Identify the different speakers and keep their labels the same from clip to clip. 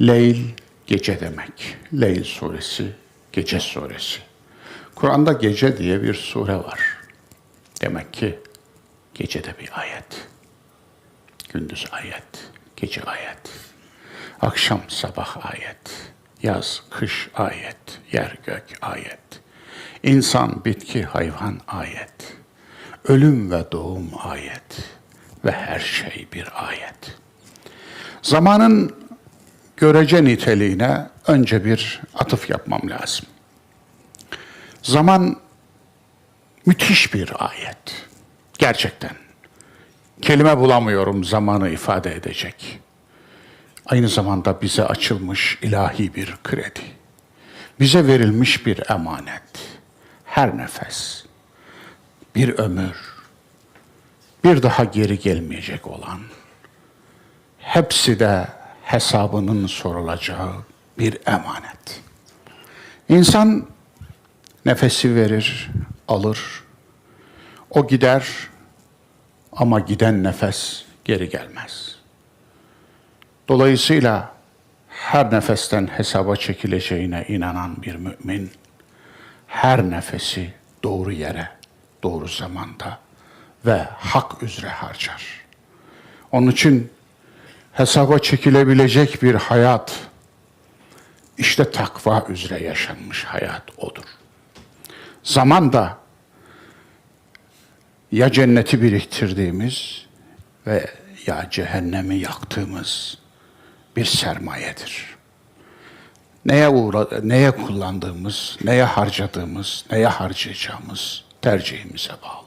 Speaker 1: Leyl gece demek. Leyl suresi gece suresi. Kur'an'da gece diye bir sure var. Demek ki gecede bir ayet. Gündüz ayet, gece ayet. Akşam sabah ayet. Yaz, kış ayet. Yer gök ayet. İnsan, bitki, hayvan ayet. Ölüm ve doğum ayet. Ve her şey bir ayet. Zamanın görece niteliğine önce bir atıf yapmam lazım. Zaman müthiş bir ayet. Gerçekten. Kelime bulamıyorum zamanı ifade edecek. Aynı zamanda bize açılmış ilahi bir kredi. Bize verilmiş bir emanet. Her nefes, bir ömür, bir daha geri gelmeyecek olan, hepsi de hesabının sorulacağı bir emanet. İnsan nefesi verir, alır. O gider ama giden nefes geri gelmez. Dolayısıyla her nefesten hesaba çekileceğine inanan bir mümin her nefesi doğru yere, doğru zamanda ve hak üzere harcar. Onun için hesaba çekilebilecek bir hayat işte takva üzere yaşanmış hayat odur. Zaman da ya cenneti biriktirdiğimiz ve ya cehennemi yaktığımız bir sermayedir. Neye uğra neye kullandığımız, neye harcadığımız, neye harcayacağımız tercihimize bağlı.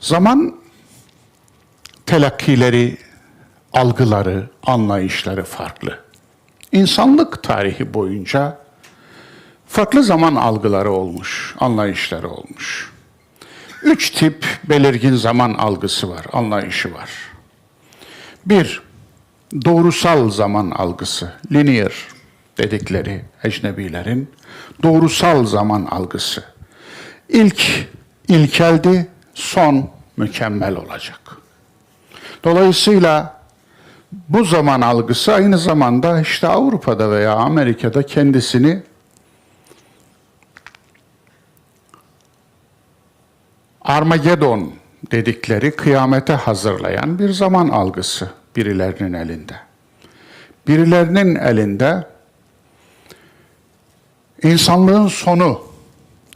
Speaker 1: Zaman telakkileri, algıları, anlayışları farklı. İnsanlık tarihi boyunca farklı zaman algıları olmuş, anlayışları olmuş. Üç tip belirgin zaman algısı var, anlayışı var. Bir, doğrusal zaman algısı, linear dedikleri ecnebilerin doğrusal zaman algısı. İlk ilkeldi, son mükemmel olacak. Dolayısıyla bu zaman algısı aynı zamanda işte Avrupa'da veya Amerika'da kendisini Armageddon dedikleri kıyamete hazırlayan bir zaman algısı birilerinin elinde. Birilerinin elinde insanlığın sonu,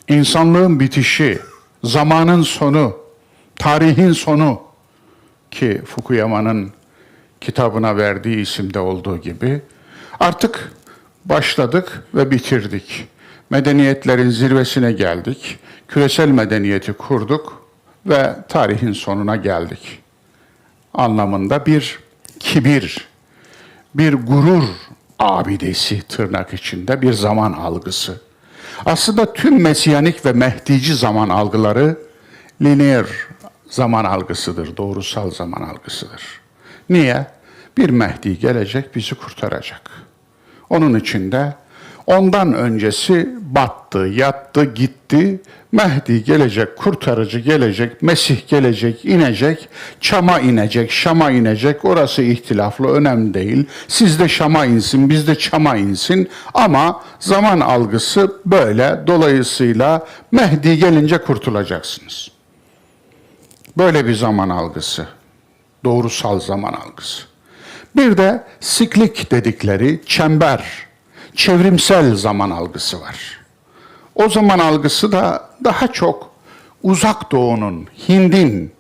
Speaker 1: insanlığın bitişi, zamanın sonu, tarihin sonu ki Fukuyama'nın kitabına verdiği isimde olduğu gibi artık başladık ve bitirdik. Medeniyetlerin zirvesine geldik. Küresel medeniyeti kurduk ve tarihin sonuna geldik. Anlamında bir kibir, bir gurur abidesi tırnak içinde bir zaman algısı. Aslında tüm mesiyanik ve mehdici zaman algıları lineer zaman algısıdır, doğrusal zaman algısıdır. Niye? Bir Mehdi gelecek, bizi kurtaracak. Onun için de ondan öncesi battı, yattı, gitti. Mehdi gelecek, kurtarıcı gelecek, Mesih gelecek, inecek, Çam'a inecek, Şam'a inecek. Orası ihtilaflı, önemli değil. Siz de Şam'a insin, biz de Çam'a insin. Ama zaman algısı böyle. Dolayısıyla Mehdi gelince kurtulacaksınız. Böyle bir zaman algısı. Doğrusal zaman algısı. Bir de siklik dedikleri çember, çevrimsel zaman algısı var. O zaman algısı da daha çok uzak doğunun, Hind'in,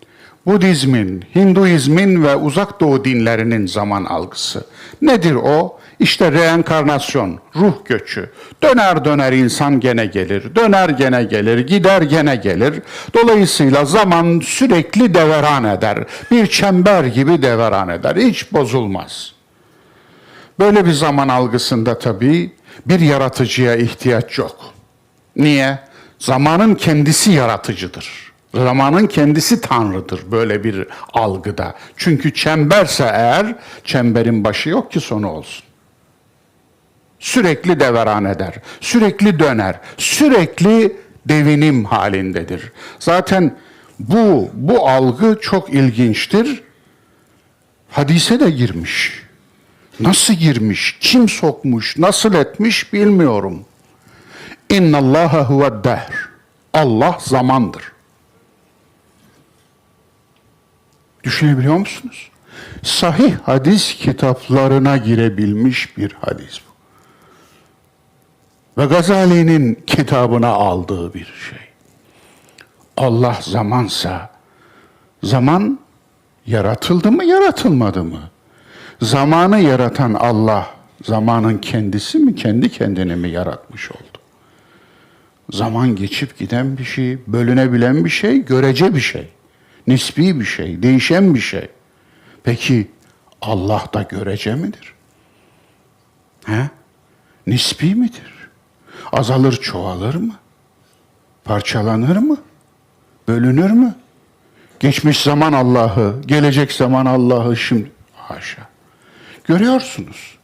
Speaker 1: Budizmin, Hinduizmin ve uzak doğu dinlerinin zaman algısı. Nedir o? İşte reenkarnasyon, ruh göçü. Döner döner insan gene gelir, döner gene gelir, gider gene gelir. Dolayısıyla zaman sürekli deveran eder. Bir çember gibi deveran eder. Hiç bozulmaz. Böyle bir zaman algısında tabii bir yaratıcıya ihtiyaç yok. Niye? Zamanın kendisi yaratıcıdır. Zamanın kendisi Tanrı'dır böyle bir algıda. Çünkü çemberse eğer, çemberin başı yok ki sonu olsun. Sürekli deveran eder, sürekli döner, sürekli devinim halindedir. Zaten bu, bu algı çok ilginçtir. Hadise de girmiş. Nasıl girmiş, kim sokmuş, nasıl etmiş bilmiyorum. İnna Allaha huve dehr. Allah zamandır. Düşünebiliyor musunuz? Sahih hadis kitaplarına girebilmiş bir hadis bu. Ve Gazali'nin kitabına aldığı bir şey. Allah zamansa, zaman yaratıldı mı, yaratılmadı mı? Zamanı yaratan Allah, zamanın kendisi mi, kendi kendini mi yaratmış oldu? Zaman geçip giden bir şey, bölünebilen bir şey, görece bir şey. Nispi bir şey, değişen bir şey. Peki Allah da görece midir? He? Nispi midir? Azalır, çoğalır mı? Parçalanır mı? Bölünür mü? Geçmiş zaman Allah'ı, gelecek zaman Allah'ı şimdi haşa. Görüyorsunuz.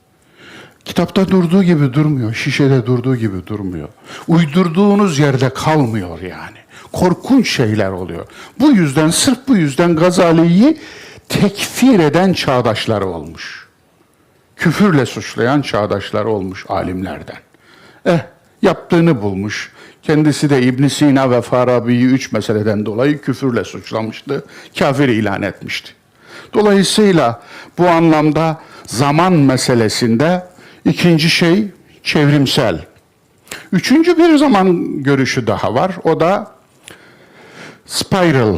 Speaker 1: Kitapta durduğu gibi durmuyor, şişede durduğu gibi durmuyor. Uydurduğunuz yerde kalmıyor yani. Korkunç şeyler oluyor. Bu yüzden, sırf bu yüzden Gazali'yi tekfir eden çağdaşları olmuş. Küfürle suçlayan çağdaşları olmuş alimlerden. Eh, yaptığını bulmuş. Kendisi de İbn Sina ve Farabi'yi üç meseleden dolayı küfürle suçlamıştı. Kafir ilan etmişti. Dolayısıyla bu anlamda zaman meselesinde ikinci şey çevrimsel. Üçüncü bir zaman görüşü daha var. O da spiral.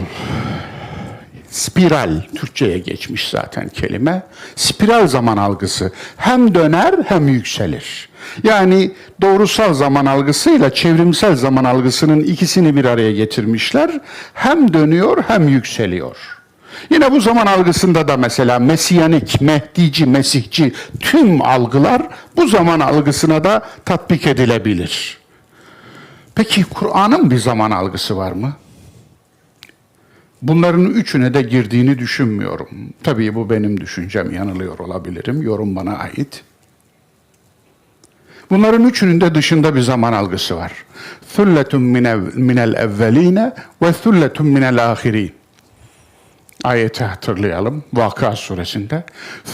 Speaker 1: Spiral, Türkçe'ye geçmiş zaten kelime. Spiral zaman algısı hem döner hem yükselir. Yani doğrusal zaman algısıyla çevrimsel zaman algısının ikisini bir araya getirmişler. Hem dönüyor hem yükseliyor. Yine bu zaman algısında da mesela mesiyanik, mehdici, mesihçi tüm algılar bu zaman algısına da tatbik edilebilir. Peki Kur'an'ın bir zaman algısı var mı? Bunların üçüne de girdiğini düşünmüyorum. Tabii bu benim düşüncem, yanılıyor olabilirim. Yorum bana ait. Bunların üçünün de dışında bir zaman algısı var. Thulletun minel evveline ve thulletun minel ahirin. Ayeti hatırlayalım. Vaka suresinde.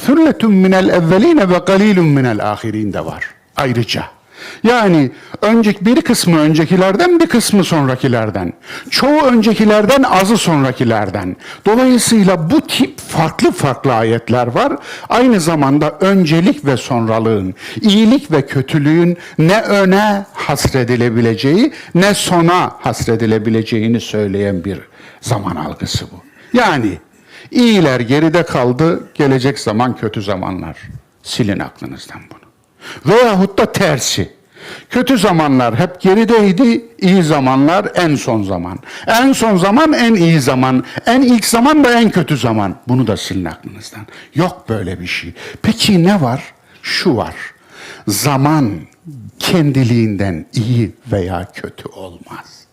Speaker 1: Thulletun minel evveline ve galilun minel ahirin de var. Ayrıca. Yani önceki bir kısmı öncekilerden bir kısmı sonrakilerden. Çoğu öncekilerden azı sonrakilerden. Dolayısıyla bu tip farklı farklı ayetler var. Aynı zamanda öncelik ve sonralığın, iyilik ve kötülüğün ne öne hasredilebileceği ne sona hasredilebileceğini söyleyen bir zaman algısı bu. Yani iyiler geride kaldı, gelecek zaman kötü zamanlar. Silin aklınızdan bunu. Veyahut da tersi. Kötü zamanlar hep gerideydi, iyi zamanlar en son zaman. En son zaman en iyi zaman, en ilk zaman da en kötü zaman. Bunu da silin aklınızdan. Yok böyle bir şey. Peki ne var? Şu var. Zaman kendiliğinden iyi veya kötü olmaz.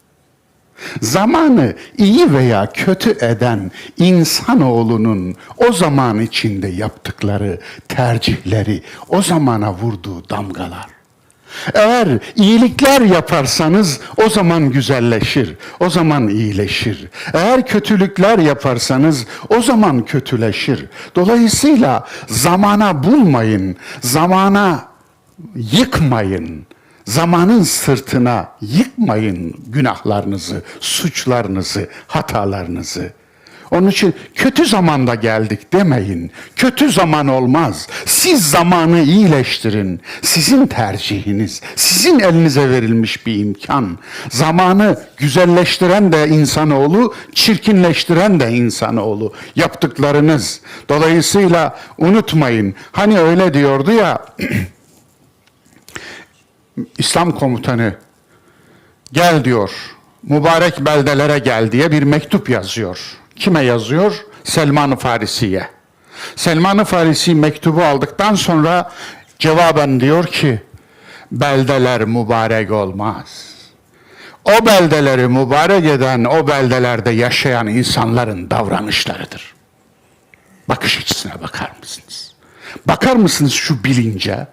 Speaker 1: Zamanı iyi veya kötü eden insanoğlunun o zaman içinde yaptıkları tercihleri, o zamana vurduğu damgalar. Eğer iyilikler yaparsanız o zaman güzelleşir, o zaman iyileşir. Eğer kötülükler yaparsanız o zaman kötüleşir. Dolayısıyla zamana bulmayın, zamana yıkmayın. Zamanın sırtına yıkmayın günahlarınızı, suçlarınızı, hatalarınızı. Onun için kötü zamanda geldik demeyin. Kötü zaman olmaz. Siz zamanı iyileştirin. Sizin tercihiniz, sizin elinize verilmiş bir imkan. Zamanı güzelleştiren de insanoğlu, çirkinleştiren de insanoğlu. Yaptıklarınız. Dolayısıyla unutmayın. Hani öyle diyordu ya İslam komutanı gel diyor. Mübarek beldelere gel diye bir mektup yazıyor. Kime yazıyor? Selman-ı Farisi'ye. Selman-ı Farisi mektubu aldıktan sonra cevaben diyor ki beldeler mübarek olmaz. O beldeleri mübarek eden o beldelerde yaşayan insanların davranışlarıdır. Bakış açısına bakar mısınız? Bakar mısınız şu bilince?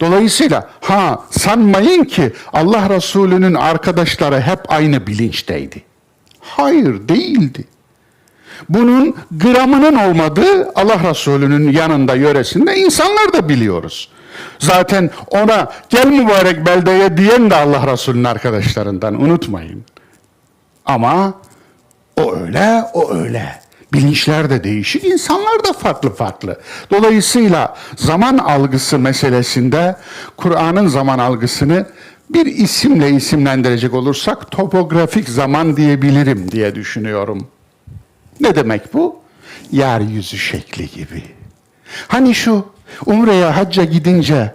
Speaker 1: Dolayısıyla ha sanmayın ki Allah Resulü'nün arkadaşları hep aynı bilinçteydi. Hayır değildi. Bunun gramının olmadığı Allah Resulü'nün yanında yöresinde insanlar da biliyoruz. Zaten ona gel mübarek beldeye diyen de Allah Resulü'nün arkadaşlarından unutmayın. Ama o öyle, o öyle. Bilinçler de değişik, insanlar da farklı farklı. Dolayısıyla zaman algısı meselesinde Kur'an'ın zaman algısını bir isimle isimlendirecek olursak topografik zaman diyebilirim diye düşünüyorum. Ne demek bu? Yeryüzü şekli gibi. Hani şu Umre'ye hacca gidince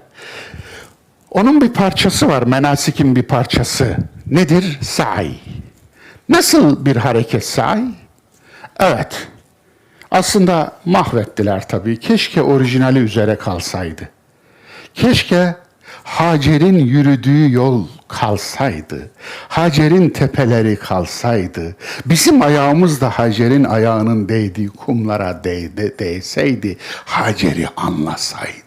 Speaker 1: onun bir parçası var, menasikin bir parçası. Nedir? Sa'i. Nasıl bir hareket sa'i? Evet. Aslında mahvettiler tabii. Keşke orijinali üzere kalsaydı. Keşke Hacer'in yürüdüğü yol kalsaydı. Hacer'in tepeleri kalsaydı. Bizim ayağımız da Hacer'in ayağının değdiği kumlara değdi, değseydi. Hacer'i anlasaydık.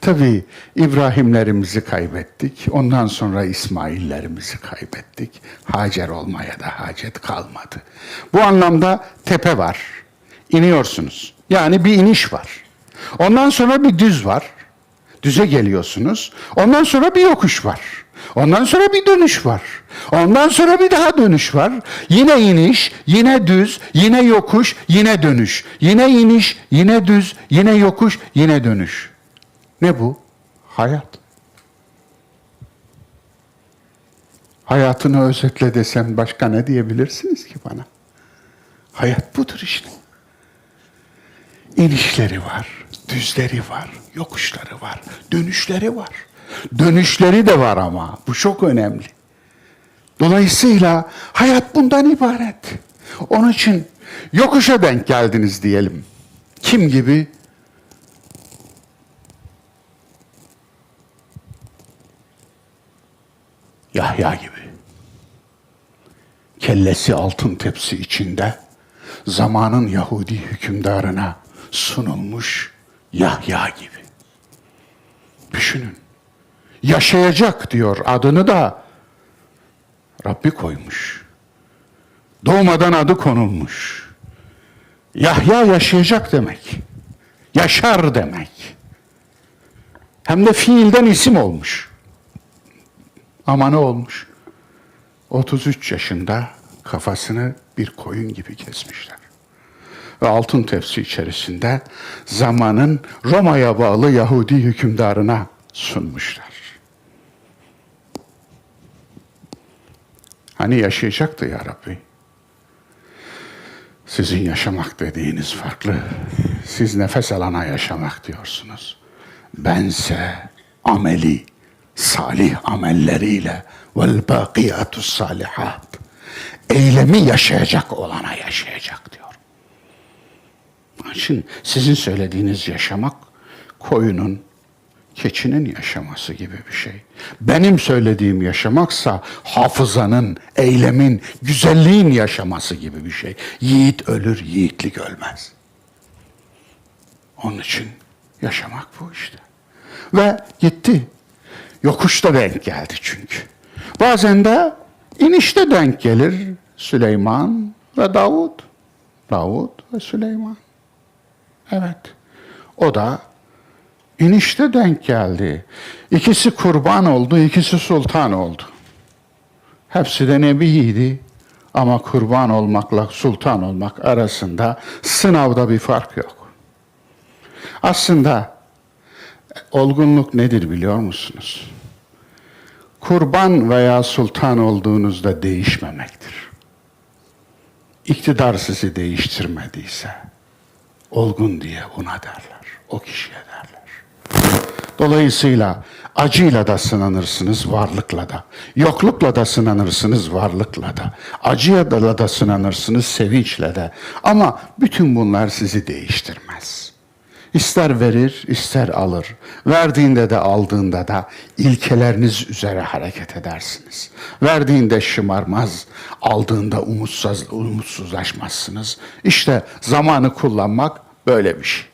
Speaker 1: Tabii İbrahimlerimizi kaybettik. Ondan sonra İsmaillerimizi kaybettik. Hacer olmaya da hacet kalmadı. Bu anlamda tepe var. İniyorsunuz. Yani bir iniş var. Ondan sonra bir düz var. Düze geliyorsunuz. Ondan sonra bir yokuş var. Ondan sonra bir dönüş var. Ondan sonra bir daha dönüş var. Yine iniş, yine düz, yine yokuş, yine dönüş. Yine iniş, yine düz, yine yokuş, yine dönüş. Ne bu? Hayat. Hayatını özetle desem başka ne diyebilirsiniz ki bana? Hayat budur işte. İnişleri var, düzleri var, yokuşları var, dönüşleri var. Dönüşleri de var ama bu çok önemli. Dolayısıyla hayat bundan ibaret. Onun için yokuşa denk geldiniz diyelim. Kim gibi? Yahya gibi. Kellesi altın tepsi içinde zamanın Yahudi hükümdarına sunulmuş Yahya gibi. Düşünün. Yaşayacak diyor adını da Rabbi koymuş. Doğmadan adı konulmuş. Yahya yaşayacak demek. Yaşar demek. Hem de fiilden isim olmuş. Ama ne olmuş? 33 yaşında kafasını bir koyun gibi kesmişler. Ve altın tepsi içerisinde zamanın Roma'ya bağlı Yahudi hükümdarına sunmuşlar. Hani yaşayacaktı ya Rabbi. Sizin yaşamak dediğiniz farklı. Siz nefes alana yaşamak diyorsunuz. Bense ameli, salih amelleriyle vel bakiyatus salihat. Eylemi yaşayacak olana yaşayacak diyor. Onun sizin söylediğiniz yaşamak koyunun, keçinin yaşaması gibi bir şey. Benim söylediğim yaşamaksa hafızanın, eylemin, güzelliğin yaşaması gibi bir şey. Yiğit ölür, yiğitlik ölmez. Onun için yaşamak bu işte. Ve gitti. Yokuşta denk geldi çünkü. Bazen de inişte denk gelir Süleyman ve Davud. Davud ve Süleyman. Evet. O da inişte denk geldi. İkisi kurban oldu, ikisi sultan oldu. Hepsi de nebiydi. Ama kurban olmakla sultan olmak arasında sınavda bir fark yok. Aslında olgunluk nedir biliyor musunuz? Kurban veya sultan olduğunuzda değişmemektir. İktidar sizi değiştirmediyse olgun diye ona derler. O kişiye derler. Dolayısıyla acıyla da sınanırsınız varlıkla da. Yoklukla da sınanırsınız varlıkla da. Acıya da, da sınanırsınız sevinçle de. Ama bütün bunlar sizi değiştirmez. İster verir, ister alır. Verdiğinde de aldığında da ilkeleriniz üzere hareket edersiniz. Verdiğinde şımarmaz, aldığında umutsuz, umutsuzlaşmazsınız. İşte zamanı kullanmak böyle bir şey.